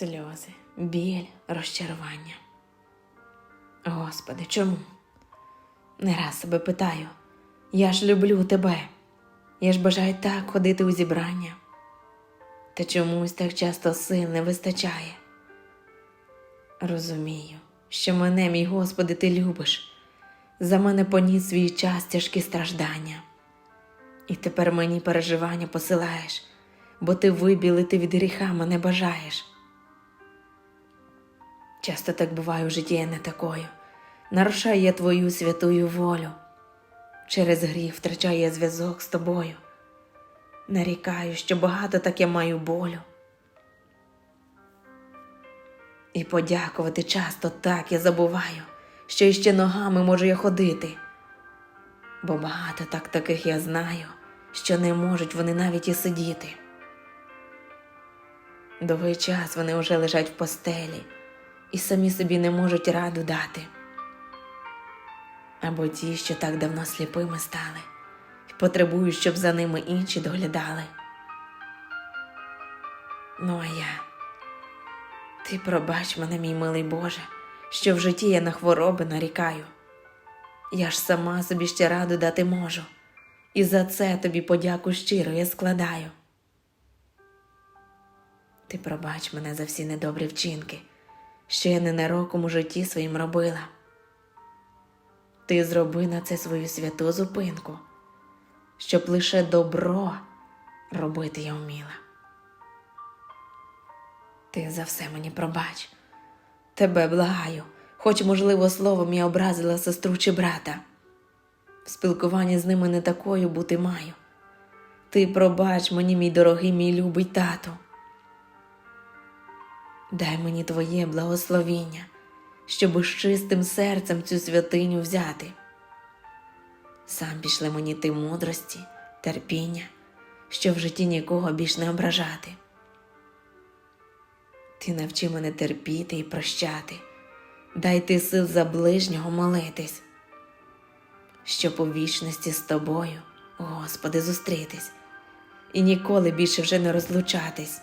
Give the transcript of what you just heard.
Сльози, біль, розчарування. Господи, чому? Не раз себе питаю, я ж люблю тебе. Я ж бажаю так ходити у зібрання. Та чомусь так часто сил не вистачає. Розумію, що мене, мій Господи, ти любиш. За мене поніс свій час тяжкі страждання. І тепер мені переживання посилаєш, бо ти вибілити від гріха мене бажаєш. Часто так буває у житті я не такою. Нарушаю я твою святую волю. Через гріх втрачаю я зв'язок з тобою. Нарікаю, що багато таке маю болю. І подякувати часто так я забуваю, що іще ногами можу я ходити. Бо багато так таких я знаю, що не можуть вони навіть і сидіти. Довгий час вони вже лежать в постелі і самі собі не можуть раду дати. Або ті, що так давно сліпими стали, і потребують, щоб за ними інші доглядали. Ну а я, ти пробач мене, мій милий Боже, що в житті я на хвороби нарікаю. Я ж сама собі ще раду дати можу, і за це тобі подяку щиро я складаю. Ти пробач мене за всі недобрі вчинки, що я ненароком у житті своїм робила. Ти зроби на це свою святу зупинку, щоб лише добро робити я вміла. Ти за все мені пробач, тебе благаю, хоч, можливо, словом я образила сестру чи брата. В спілкуванні з ними не такою бути маю. Ти пробач мені, мій дорогий, мій любий тату. Дай мені твоє благословіння, щоб з чистим серцем цю святиню взяти. Сам пішли мені ти мудрості, терпіння, що в житті нікого більш не ображати. Ти навчи мене терпіти і прощати, дай ти сил за ближнього молитись, щоб у вічності з тобою, Господи, зустрітись і ніколи більше вже не розлучатись.